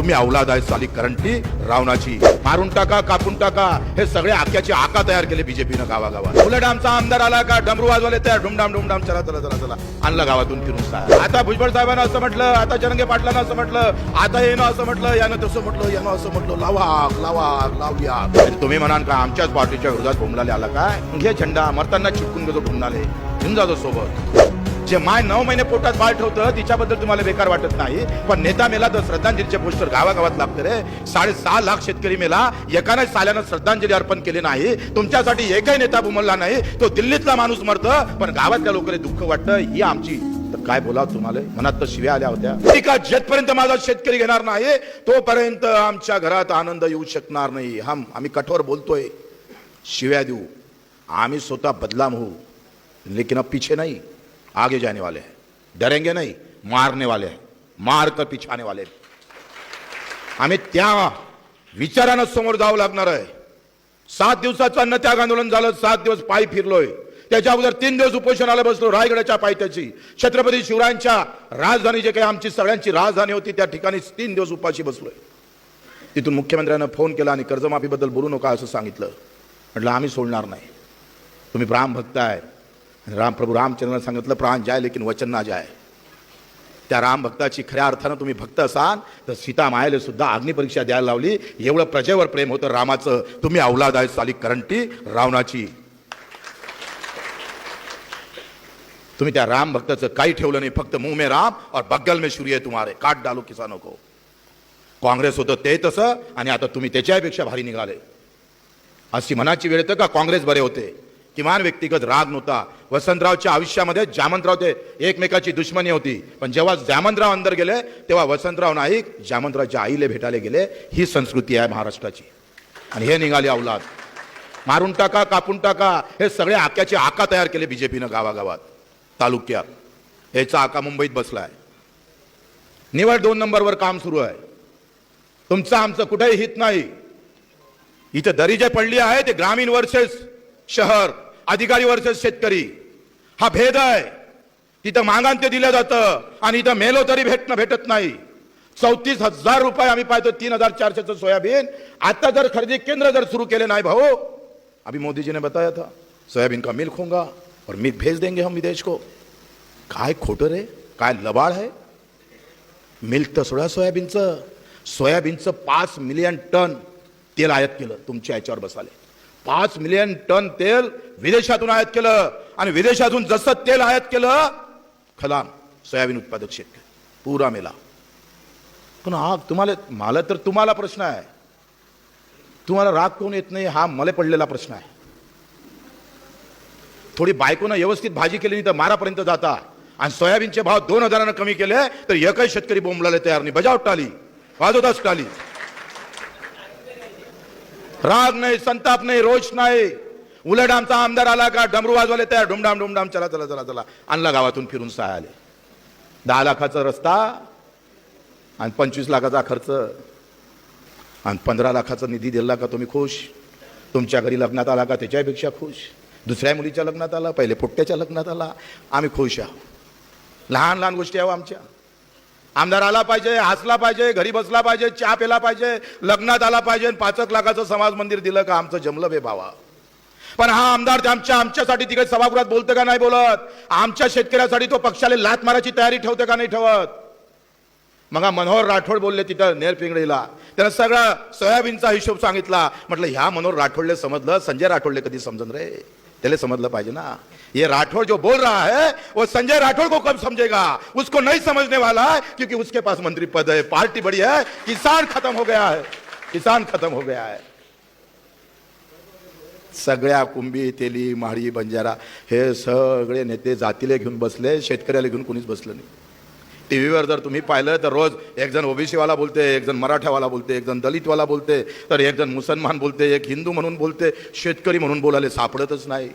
तुम्ही औलाद आहे साली करंटी रावणाची. मारून टाका कापून टाका. हे सगळे आक्याची आका तयार केले बीजेपीनं गावागावात. उलट आमचा आमदार आला का? डमरू वाजवाले तयार. डुमडाम डुमडाम. चला चला चला चला. आणलं गावातून फिरून सा. आता भुजबळ साहेबांना असं म्हटलं आता जरंगे पाटलांना असं म्हटलं आता येणं असं म्हटलं यानं तसं म्हटलं यानं असं म्हटलं. लावा लावा आग, आणि तुम्ही म्हणाल का आमच्याच पार्टीच्या विरोधात भुमलाले आला काय घे झेंडा. मरताना चिपकून गेलो भुमलाले घेऊन जातो सोबत. जे माय नऊ महिने पोटात बाळ ठेवतं तिच्याबद्दल तुम्हाला बेकार वाटत नाही. पण नेता मेला तर श्रद्धांजलीचे पोस्टर गावागावात लागतं रे. साडेसहा लाख शेतकरी मेला एकाने साल्यानं श्रद्धांजली अर्पण केली नाही. तुमच्यासाठी एकही नेता बुमलला नाही. तो दिल्लीतला माणूस मरतं पण गावातल्या लोकांना दुःख वाटतं ही आमची. तर काय बोलावं तुम्हाला? मनात तर शिव्या आल्या होत्या. ठीक जेथपर्यंत माझा शेतकरी घेणार नाही तोपर्यंत आमच्या घरात आनंद येऊ शकणार नाही. हम आम्ही कठोर बोलतोय. शिव्या देऊ. आम्ही स्वतः बदलाम होऊ. लेकिन अब पीछे नाही. आगे जाने वाले हैं। डरेंगे नहीं मारने वाले हैं मार कर पिछाने वाले हैं. आम्ही त्या विचारानं समोर जावं लागणार आहे। सात दिवसाचं अन्नत्याग आंदोलन झालं सात दिवस पायी फिरलोय। त्याच्या अगोदर तीन दिवस उपोषणाला बसलो रायगडाच्या पायथ्याची छत्रपती शिवरायांच्या राजधानी जे काही आमची सगळ्यांची राजधानी होती त्या ठिकाणी तीन दिवस उपाशी बसलोय। तिथून मुख्यमंत्र्यांना फोन केला आणि कर्जमाफीबद्दल बोलू नका असं सांगितलं। म्हटलं आम्ही सोडणार नाही। तुम्ही प्राम भक्त आहे राम प्रभू रामचंद्रांना सांगितलं प्राण जाय लेकिन वचन ना जाय. त्या राम भक्ताची खऱ्या अर्थानं तुम्ही भक्त असाल तर सीता मायेला सुद्धा अग्निपरीक्षा द्यायला लावली. एवढं प्रजेवर प्रेम होतं रामाचं. तुम्ही अवलाद आहे साली करंटी रावणाची. तुम्ही त्या राम भक्ताचं काही ठेवलं नाही फक्त मुंह मे राम और बग्गल में सूर्य आहे तुम्हारे. काट डालो किसानो को. काँग्रेस होतं ते तसं आणि आता तुम्ही त्याच्यापेक्षा भारी निघाले. अशी मनाची वेळ येतं का? काँग्रेस बरे होते. किमान व्यक्तिगत राग नव्हता. वसंतरावच्या आयुष्यामध्ये जामंतराव ते एकमेकाची दुश्मनी होती. पण जेव्हा जामंतराव अंदर गेले तेव्हा वसंतराव नाईक जामंतरावच्या आईले भेटायला गेले. ही संस्कृती आहे महाराष्ट्राची. आणि हे निघाले अवलाद मारून टाका कापून टाका हे सगळे आक्याचे आका तयार केले बीजेपीनं गावागावात तालुक्यात. याचा आका मुंबईत बसला आहे निवड दोन नंबरवर काम सुरू आहे. तुमचं आमचं कुठेही हित नाही. इथं दरी जे पडली आहे ते ग्रामीण वर्सेस शहर. अधिकारी वर्सेस शेतकरी. हा भेद आहे. तिथं मागान ते दिलं जातं आणि इथं मेलो तरी भेटणं भेटत नाही. चौतीस हजार रुपये आम्ही पाहतो तीन हजार चारशेचं सोयाबीन. आता जर खरेदी केंद्र जर सुरू केले नाही भाऊ अभी मोदी जी ने बताया था सोयाबीन का मिल खोंगा और मी भेज देंगे हम विदेश को. काय खोटं रे? काय लबाड आहे? मिल्क तर सोडा सोयाबीनचं. सोयाबीनचं पाच मिलियन टन तेल आयात केलं तुमच्या याच्यावर बसाले. पाच मिलियन टन तेल विदेशातून आयात केलं. आणि विदेशातून जसं तेल आयात केलं खलाम सोयाबीन उत्पादक शेतकरी. पुरा मेला. पण हा तुम्हाला मला तर तुम्हाला प्रश्न आहे. तुम्हाला राग कोण येत नाही हा मला पडलेला प्रश्न आहे. थोडी बायकोनं व्यवस्थित भाजी केली नाही तर मारापर्यंत जाता. आणि सोयाबीनचे भाव दोन हजारानं कमी केले तर एकही शेतकरी बोंबलायला तयार नाही. बजावट टाली. वाजवताच टाली. राग नाही संताप नाही रोष नाही. उलट आमचा आमदार आला का डमरू वाजवाले तयार. डुमडाम डुमडाम चला चला चला चला. आणला गावातून फिरून सहा आले. दहा लाखाचा रस्ता आणि पंचवीस लाखाचा खर्च. आणि पंधरा लाखाचा निधी दिला का तुम्ही खुश? तुमच्या घरी लग्नात आला का त्याच्यापेक्षा खुश? दुसऱ्या मुलीच्या लग्नात आला पहिले पोट्ट्याच्या लग्नात आला. आम्ही खुश आहोत. लहान लहान गोष्टी आहो आमच्या. आमदार आला पाहिजे हसला पाहिजे घरी बसला पाहिजे चहा पेला पाहिजे लग्नात आला पाहिजे आणि पाचक लाखाचं समाज मंदिर दिलं का आमचं जमलं बे भावा पण हा आमदार आमच्या आमच्यासाठी तिकडे सभागृहात बोलतं का नाही बोलत? आमच्या शेतकऱ्यासाठी तो पक्षाला लात मारायची तयारी ठेवते का नाही ठेवत? मग मनोहर राठोड बोलले तिथं नेर पिंगळीला. त्यानं सगळा सोयाबीनचा हिशोब सांगितला. म्हटलं ह्या मनोहर राठोडले समजलं संजय राठोडले कधी समजन रे? त्याला समजलं पाहिजे ना। ये राठौड़ जो बोल रहा है वो संजय राठौड़ को कब समझेगा? उसको नहीं समझने वाला है क्योंकि उसके पास मंत्री पद है पार्टी बड़ी है किसान खत्म हो गया है किसान खत्म हो गया है। सगळ्या कुंभी तेली माळी बंजारा हे सगळे नेते जातीला घेऊन बसले शेतकऱ्याला घेऊन कोणीच बसलं नाही. टी व्हीवर जर तुम्ही पाहिलं तर रोज एक जण ओबीसीवाला बोलते एक जण मराठावाला बोलते एक जण दलितवाला बोलते तर एक जण मुसलमान बोलते एक हिंदू म्हणून बोलते शेतकरी म्हणून बोलायला सापडतच नाही.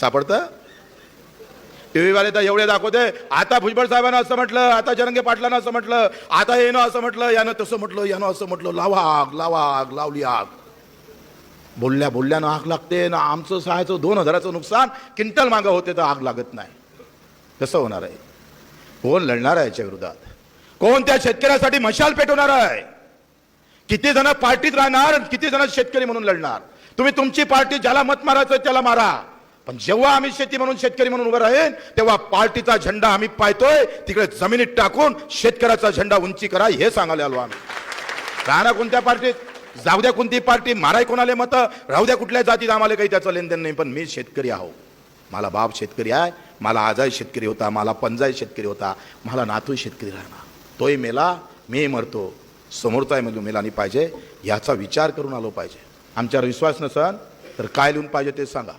सापडतं? टी व्हीवाले तर एवढे दाखवते आता भुजबळ साहेबांना असं म्हटलं आता जरंगे पाटलांना असं म्हटलं आता येणं असं म्हटलं यानं तसं म्हटलं यानं असं म्हटलं लावा आग लावा आग लावली आग. बोलल्या बोलल्यानं आग लागते ना आमचं सहायचं दोन हजाराचं नुकसान क्विंटल मागं होते तर आग लागत नाही. कसं होणार आहे? कोण लढणार आहे याच्या विरोधात? कोण त्या शेतकऱ्यासाठी मशाल पेटवणार आहे? किती जण पार्टीत राहणार किती जण शेतकरी म्हणून लढणार? तुम्ही तुमची पार्टी ज्याला मत मारायचं त्याला मारा. पण जेव्हा आम्ही शेती म्हणून शेतकरी म्हणून उभं राहीन तेव्हा पार्टीचा झेंडा आम्ही पाहतोय तिकडे जमिनीत टाकून शेतकऱ्याचा झेंडा उंची करा हे सांगायला आलो आम्ही. राहणार कोणत्या पार्टीत? जाऊ द्या कोणती पार्टी माराय कोणाले मत? राहू द्या कुठल्या जातीत आम्हाला काही त्याचं लेनदेन नाही पण मी शेतकरी आहो. मला बाप शेतकरी आहे मला आजाई शेतकरी होता मला पंजाई शेतकरी होता मला नातू शेतकरी राहणार. तोही मेला मी मरतो. समोरचाही म्हणजे मेला नाही पाहिजे याचा विचार करून आलो पाहिजे. आमच्यावर विश्वास नसन तर काय लिहून पाहिजे ते सांगा.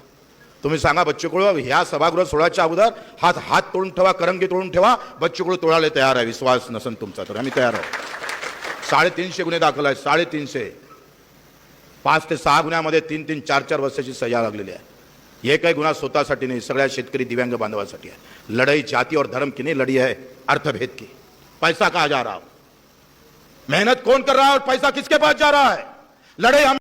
तुम्ही सांगा बच्चूकुळ ह्या सभागृह सोळाच्या अगोदर हात हात तोडून ठेवा करंगी तोडून ठेवा बच्चूकुळ तोडायला तयार आहे विश्वास नसन तुमचा तर आम्ही तयार आहोत. साडेतीनशे गुन्हे दाखल आहेत साडेतीनशे. पाच ते सहा गुन्ह्यामध्ये तीन तीन चार चार वर्षाची सजा लागलेली आहे. हे काही गुन्हा स्वतःसाठी नाही, सगळ्या शेतकरी दिव्यांग बांधवासाठी आहे लढाई जाती और धर्म की नहीं, लड़ी है अर्थभेद की। पैसा कहा जा रहा हो? मेहनत कौन कर रहा है और पैसा किसके पास जा रहा है? लड़ाई हम